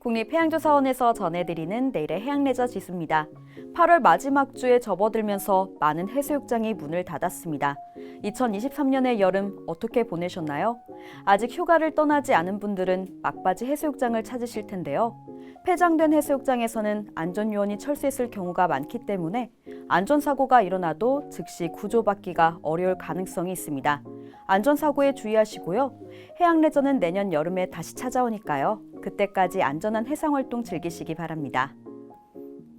국립해양조사원에서 전해드리는 내일의 해양레저 지수입니다. 8월 마지막 주에 접어들면서 많은 해수욕장이 문을 닫았습니다. 2023년의 여름 어떻게 보내셨나요? 아직 휴가를 떠나지 않은 분들은 막바지 해수욕장을 찾으실 텐데요. 폐장된 해수욕장에서는 안전요원이 철수했을 경우가 많기 때문에 안전사고가 일어나도 즉시 구조받기가 어려울 가능성이 있습니다. 안전사고에 주의하시고요. 해양레저는 내년 여름에 다시 찾아오니까요. 그때까지 안전한 해상 활동 즐기시기 바랍니다.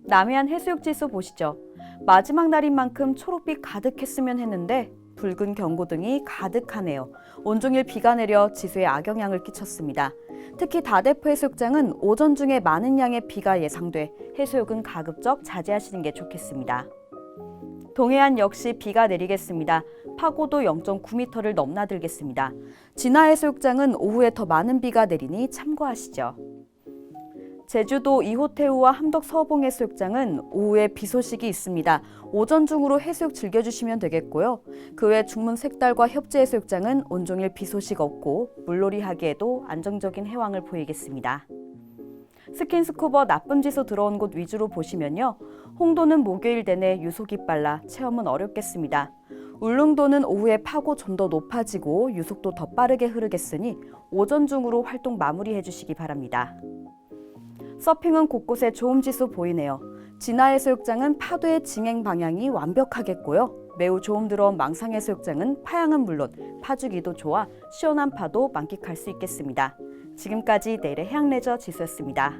남해안 해수욕 지수 보시죠. 마지막 날인 만큼 초록빛 가득했으면 했는데 붉은 경고등이 가득하네요. 온종일 비가 내려 지수에 악영향을 끼쳤습니다. 특히 다대포 해수욕장은 오전 중에 많은 양의 비가 예상돼 해수욕은 가급적 자제하시는 게 좋겠습니다. 동해안 역시 비가 내리겠습니다. 파고도 0.9m를 넘나들겠습니다. 진화 해수욕장은 오후에 더 많은 비가 내리니 참고하시죠. 제주도 이호태우와 함덕 서봉 해수욕장은 오후에 비 소식이 있습니다. 오전 중으로 해수욕 즐겨주시면 되겠고요. 그 외 중문 색달과 협재 해수욕장은 온종일 비 소식 없고 물놀이 하기에도 안정적인 해왕을 보이겠습니다. 스킨스쿠버 나쁨 지수 들어온 곳 위주로 보시면요. 홍도는 목요일 내내 유속이 빨라 체험은 어렵겠습니다. 울릉도는 오후에 파고 좀 더 높아지고 유속도 더 빠르게 흐르겠으니 오전 중으로 활동 마무리해 주시기 바랍니다. 서핑은 곳곳에 좋음 지수 보이네요. 진화해수욕장은 파도의 진행 방향이 완벽하겠고요. 매우 좋음 들어온 망상해수욕장은 파양은 물론 파주기도 좋아 시원한 파도 만끽할 수 있겠습니다. 지금까지 내일의 해양레저 지수였습니다.